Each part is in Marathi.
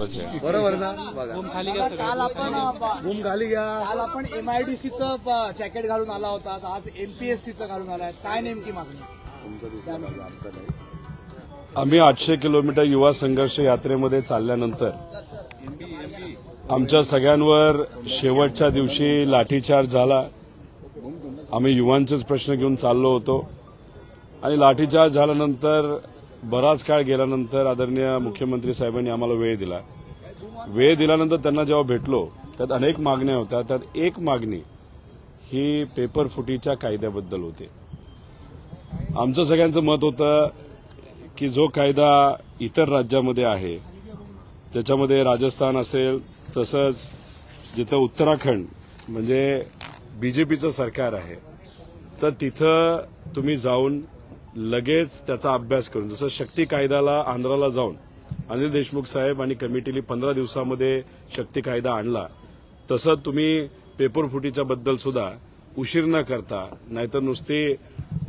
बरोबर ना? खाली घ्या काल आपण बूम खाली घ्या. काल आपण एमआयडीसीचं जॅकेट घालून आला होता. आज एमपीएससीचं घालून आलाय. काय नेमकी मागणी? आम्ही आठशे किलोमीटर युवा संघर्ष यात्रेमध्ये चालल्यानंतर आमच्या सगळ्यांवर शेवटच्या दिवशी लाठीचार्ज झाला. आम्ही युवांचेच प्रश्न घेऊन चाललो होतो. आणि लाठीचार्ज झाल्यानंतर बराच काळ गेल्यानंतर आदरणीय मुख्यमंत्री साहेबांनी आम्हाला वेळ दिला. वेळ दिल्यानंतर त्यांना जेव्हा भेटलो त्यात अनेक मागण्या होत्या. त्यात एक मागणी ही पेपर फुटीच्या कायद्याबद्दल होती. आमचं सगळ्यांचं मत होतं की जो कायदा इतर राज्यामध्ये आहे त्याच्यामध्ये राजस्थान असेल तसंच जिथं उत्तराखंड म्हणजे बीजेपीचं सरकार आहे तर तिथं तुम्ही जाऊन लगेच त्याचा अभ्यास करून जसं शक्ती कायद्याला आंध्राला जाऊन अनिल देशमुख साहेब आणि कमिटीने पंधरा दिवसामध्ये शक्ती कायदा आणला तसं तुम्ही पेपर फुटीच्या बद्दल सुद्धा उशीर न करता नाहीतर नुसती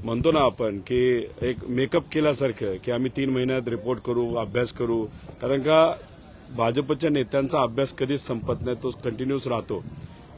म्हणतो ना आपण की एक मेकअप केल्यासारखं की आम्ही तीन महिन्यात रिपोर्ट करू अभ्यास करू कारण का भाजपच्या नेत्यांचा अभ्यास कधीच संपत नाही तो कंटिन्यूस राहतो.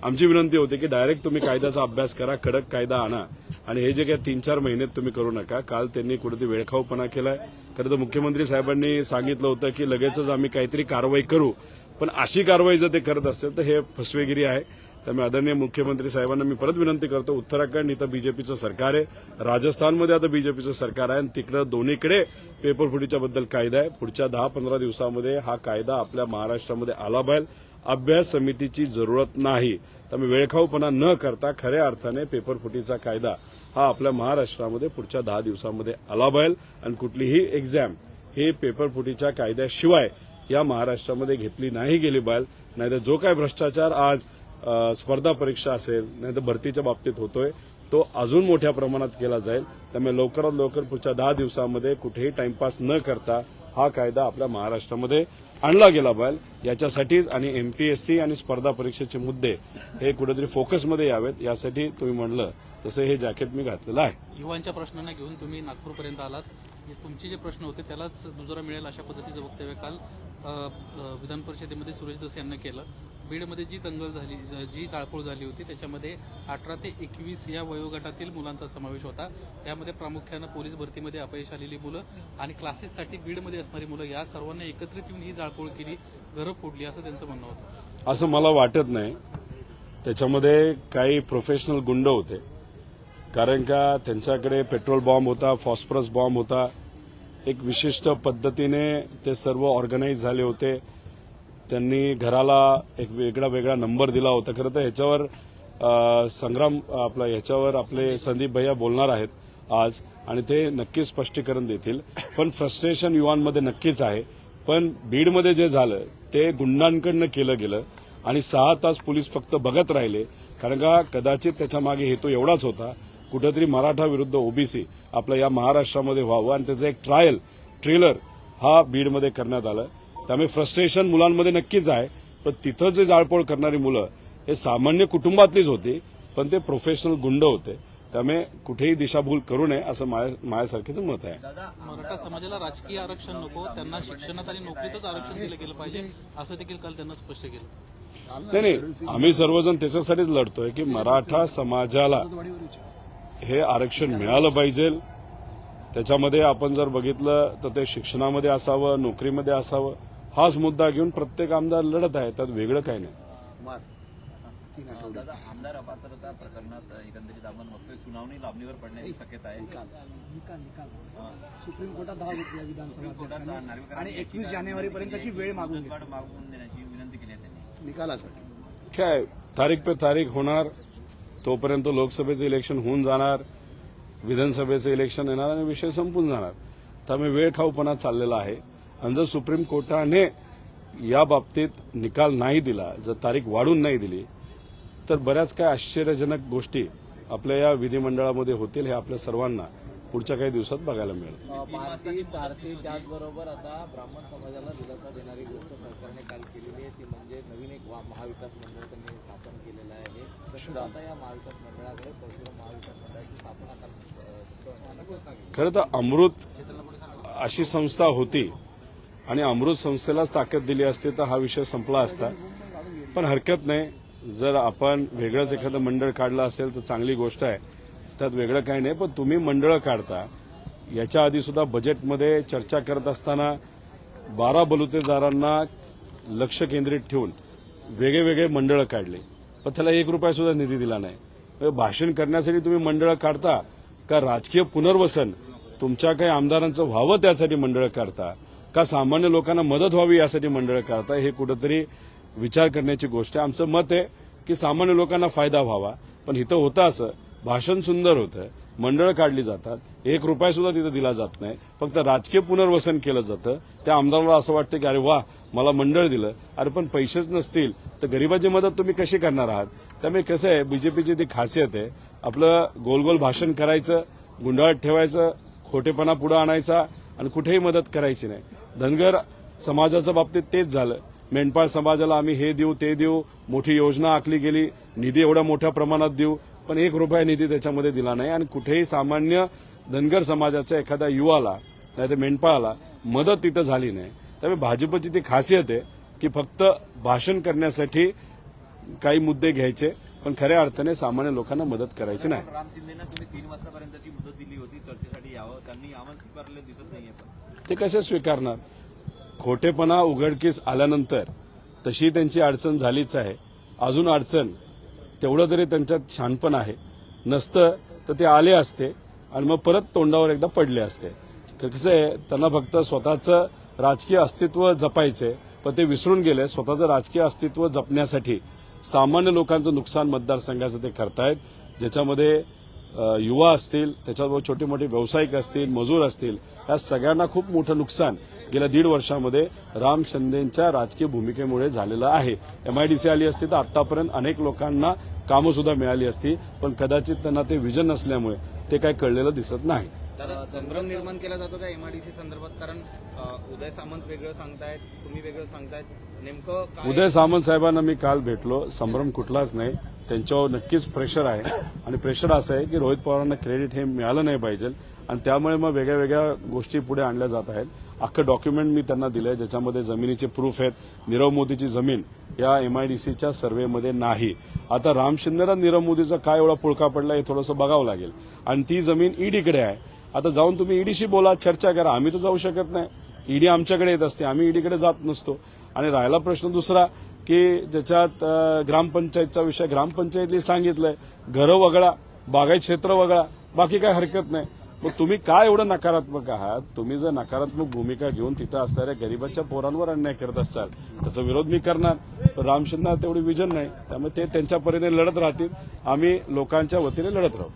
आमची विनंती होती की डायरेक्ट तुम्ही कायद्याचा अभ्यास करा कडक कायदा आणा. आणि हे जे काही तीन चार महिन्यात तुम्ही करू नका काल त्यांनी कुठेतरी वेळखाऊपणा केलाय. खरं तर मुख्यमंत्री साहेबांनी सांगितलं होतं की लगेचच आम्ही काहीतरी कारवाई करू. पण अशी कारवाई जर ते करत असेल तर हे फसवेगिरी आहे. त्यामुळे आदरणीय मुख्यमंत्री साहेबांना मी परत विनंती करतो उत्तराखंड इथं बीजेपीचं सरकार आहे. राजस्थानमध्ये आता बीजेपीचं सरकार आहे. आणि तिकडं दोन्हीकडे पेपर फुटीच्या बद्दल कायदा आहे. पुढच्या दहा पंधरा दिवसामध्ये हा कायदा आपल्या महाराष्ट्रामध्ये आला पाहिजे. अभ्यास समितीची जरूरत नाही. त्यामुळे वेळखाऊपणा न करता खऱ्या अर्थाने पेपरफुटीचा कायदा हा आपल्या महाराष्ट्रामध्ये पुढच्या दहा दिवसामध्ये आला पाहिजे आणि कुठलीही एक्झाम ही पेपरफुटीच्या कायद्याशिवाय या महाराष्ट्रामध्ये घेतली नाही गेली पाहिजे. नाहीतर जो काय भ्रष्टाचार आज स्पर्धा परीक्षा असेल नाहीतर भरतीच्या बाबतीत होतोय तो अजून मोठ्या प्रमाणात केला जाईल. त्यामुळे लवकरात लवकर पुढच्या दहा दिवसामध्ये कुठेही टाइमपास न करता हा कायदा आपल्या महाराष्ट्रामध्ये आणला गेला पाहिजे. याच्यासाठीच आणि एमपीएससी आणि स्पर्धा परीक्षेचे मुद्दे हे कुठेतरी फोकसमध्ये यावेत. यासाठी तुम्ही म्हणलं तसं हे जॅकेट मी घातलेलं आहे. युवांच्या प्रश्नांना घेऊन तुम्ही नागपूरपर्यंत आलात. तुमचे जे प्रश्न होते त्यालाच दुजोरा मिळेल अशा पद्धतीचं वक्तव्य काल विधान परिषदेमध्ये सुरेश दस यांना केलं. बीडमध्ये जी दंगल झाली जी टाळपोळ झाली होती त्याच्यामध्ये अठरा ते एकवीस या वयोगटातील मुलांचा समावेश होता. त्यामध्ये प्रामुख्यानं पोलीस भरतीमध्ये अपयश आलेली मुलं आणि क्लासेससाठी बीडमध्ये असणारी मुलं या सर्वांना एकत्रित येऊन ही जाळपोळ केली घरं फोडली असं त्यांचं म्हणणं होतं. असं मला वाटत नाही. त्याच्यामध्ये काही प्रोफेशनल गुंड होते. कारण का त्यांच्याकडे पेट्रोल बॉम्ब होता फॉस्फरस बॉम्ब होता. एक विशिष्ट पद्धतीने ते सर्व ऑर्गनाईज झाले होते. त्यांनी घराला एक वेगळा वेगळा नंबर दिला होता. खरं तर ह्याच्यावर संग्राम आपला ह्याच्यावर आपले संदीप भैया बोलणार आहेत आज आणि ते नक्कीच स्पष्टीकरण देतील. पण फ्रस्ट्रेशन युवांमध्ये नक्कीच आहे. पण बीडमध्ये जे झालं ते गुंडांकडनं केलं गेलं आणि सहा तास पोलीस फक्त बघत राहिले. कारण का कदाचित त्याच्यामागे हेतू एवढाच होता कुठेतरी मराठा विरुद्ध ओबीसी आपलं या महाराष्ट्रामध्ये व्हावं आणि त्याचं एक ट्रायल ट्रेलर हा बीडमध्ये करण्यात आलं. त्यामुळे फ्रस्ट्रेशन मुलांमध्ये नक्कीच आहे. पण तिथं जे जाळपोळ करणारी मुलं हे सामान्य कुटुंबातलीच होती पण ते प्रोफेशनल गुंड होते. त्यामुळे कुठेही दिशाभूल करू नये असं माझ्या- माझ्यासारखेचं मत आहे. मराठा समाजाला राजकीय आरक्षण नको त्यांना शिक्षणात आणि नोकरीतच आरक्षण दिलं गेलं पाहिजे असं देखील काल त्यांना स्पष्ट केलं. नाही नाही आम्ही सर्वजण त्याच्यासाठीच लढतोय की मराठा समाजाला हे आरक्षण मिळालं पाहिजे. त्याच्यामध्ये आपण जर बघितलं तर ते शिक्षणामध्ये असावं नोकरीमध्ये असावं हाच मुद्दा घेऊन प्रत्येक आमदार लढत आहे त्यात वेगळं काही नाही. दादा आमदार अपात्रता प्रकरणात एकंदरीत आपण बघतोय सुनावणी लांबणीवर पडण्याची शक्यता आहे. निकाल. निकाल सुप्रीम कोर्टात धाव घेतली विधानसभा आणि एकवीस जानेवारी पर्यंतची वेळ मागून मागून देण्याची विनंती केली आहे त्यांनी. निकालासाठी. काय तारीख पे तारीख होणार तोपर्यंत लोकसभेचं इलेक्शन होऊन जाणार विधानसभेचं इलेक्शन येणार आणि विषय संपून जाणार. त्यामुळे वेळ खाऊपणा चाललेला आहे. आणि जर सुप्रीम कोर्टाने या बाबतीत निकाल नाही दिला जर तारीख वाढून नाही दिली तर बऱ्याच काय आश्चर्यजनक गोष्टी आपल्या या विधिमंडळामध्ये होतील हे आपल्या सर्वांना पुढच्या काही दिवसात बघायला मिळेल. त्याचबरोबर आता ब्राह्मण समाजाला दिलासा देणारी गोष्ट सरकारने काल केलेली आहे ती म्हणजे नवीन एक महाविकास मंडळ त्यांनी स्थापन केलेलं आहे. तसंच आता या महाविकास मंडळाकडे परशुराम महाविकास मंडळाची स्थापना खरं तर अमृत अशी संस्था होती आणि अमृत संस्थेलाच ताकद दिली असती तर हा विषय संपला असता. पण हरकत नाही. जर आपण वेगळंच एखादं मंडळ काढलं असेल तर चांगली गोष्ट आहे. त्यात वेगळं काही नाही पण तुम्ही मंडळं काढता. याच्या आधी सुद्धा बजेटमध्ये चर्चा करत असताना बारा बलुतेदारांना लक्ष केंद्रित ठेवून वेगळेवेगळे मंडळं काढले. पण त्याला एक रुपया सुद्धा निधी दिला नाही. भाषण करण्यासाठी तुम्ही मंडळं काढता का राजकीय पुनर्वसन? तुमच्या काही आमदारांचं व्हावं त्यासाठी मंडळं काढता? का सामान्य लोकांना मदत व्हावी यासाठी मंडळ करता हे कुठंतरी विचार करण्याची गोष्ट आहे. आमचं मत आहे की सामान्य लोकांना फायदा व्हावा पण इथं होतं असं भाषण सुंदर होतं मंडळं काढली जातात एक रुपया सुद्धा तिथं दिला जात नाही फक्त राजकीय पुनर्वसन केलं जातं. त्या आमदाराला असं वाटतं की अरे वा मला मंडळ दिलं. अरे पण पैसेच नसतील तर गरिबाची मदत तुम्ही कशी करणार आहात? त्यामुळे कसं आहे बीजेपीची ती खासियत आहे आपलं गोल गोल भाषण करायचं गुंडाळत ठेवायचं खोटेपणा पुढे आणायचा आणि कुठेही मदत करायची नाही. धनगर समाजाच्या बाबतीत तेच झालं. मेंढपाळ समाजाला आम्ही हे देऊ ते देऊ मोठी योजना आखली गेली निधी एवढ्या मोठ्या प्रमाणात देऊ पण एक रुपया निधी त्याच्यामध्ये दिला नाही. आणि कुठेही सामान्य धनगर समाजाच्या एखाद्या युवाला नाही तर मेंढपाळाला मदत तिथं झाली नाही. त्यामुळे भाजपची ती खासियत आहे की फक्त भाषण करण्यासाठी काही मुद्दे घ्यायचे पण खऱ्या अर्थाने सामान्य लोकांना मदत करायची नाही. राम शिंदेना तुम्ही तीन वाजतापर्यंतची मुदत दिली होती चर्चेसाठी यावं. त्यांनी आम्हाला स्वीकारलेलं दिसत नाहीये पण. ते कसे स्वीकारणार? खोटेपणा उघडकीस आल्यानंतर तशी त्यांची अडचण झालीच आहे. अजून अडचण तेवढं तरी त्यांच्यात छानपण आहे. नसतं तर ते आले असते आणि मग परत तोंडावर एकदा पडले असते. तर कसं आहे त्यांना फक्त स्वतःचं राजकीय अस्तित्व जपायचंय पण ते विसरून गेले. स्वतःचं राजकीय अस्तित्व जपण्यासाठी सामान्य लोकांचं नुकसान मतदारसंघाचं ते करतायत. ज्याच्यामध्ये युवा असतील त्याच्याबरोबर छोटे मोठे व्यावसायिक असतील मजूर असतील या सगळ्यांना खूप मोठं नुकसान गेल्या दीड वर्षामध्ये राम शिंदेच्या राजकीय भूमिकेमुळे झालेलं आहे. एमआयडीसी आली असती तर आतापर्यंत अनेक लोकांना कामं सुद्धा मिळाली असती पण कदाचित त्यांना ते विजन नसल्यामुळे ते काही कळलेलं दिसत नाही. दादा संभ्रम निर्माण केला जातो का एमआयडीसी संदर्भात? कारण उदय सामंत वेगळं सांगतायत तुम्ही वेगळं सांगतायत. नेमकं काय उदय सामंत साहेबांना मी काल भेटलो. संभ्रम कुठलाच नाही. त्यांच्यावर नक्कीच प्रेशर आहे. आणि प्रेशर असं आहे की रोहित पवारांना क्रेडिट हे मिळालं नाही पाहिजे. आणि त्यामुळे मग वेगळ्या वेगळ्या गोष्टी पुढे आणल्या जात आहेत. अख्खं डॉक्युमेंट मी त्यांना दिलं आहे ज्याच्यामध्ये जमिनीचे प्रूफ आहेत. नीरव मोदीची जमीन या एमआयडीसीच्या सर्व्हेमध्ये नाही. आता राम शिंदेला नीरव मोदीचा काय एवढा पुळका पडला हे थोडंसं बघावं लागेल. आणि ती जमीन ईडीकडे आहे. आता जाऊन तुम्ही ईडीशी बोला चर्चा करा. आम्ही तर जाऊ शकत नाही. ईडी आमच्याकडे येत असते. आम्ही ईडीकडे जात नसतो. आणि राहिला प्रश्न दुसरा की ज्याच्यात ग्रामपंचायतचा विषय ग्रामपंचायतने सांगितलंय घरं वगळा बागायत क्षेत्र वगळा बाकी काय हरकत नाही. मग तुम्ही काय एवढं नकारात्मक आहात? तुम्ही जर नकारात्मक भूमिका घेऊन तिथं असणाऱ्या गरीबाच्या पोरांवर अन्याय करत असाल त्याचा विरोध मी करणार. पण तेवढी विजन नाही त्यामुळे ते त्यांच्या परीने लढत राहतील. आम्ही लोकांच्या वतीने लढत राहू.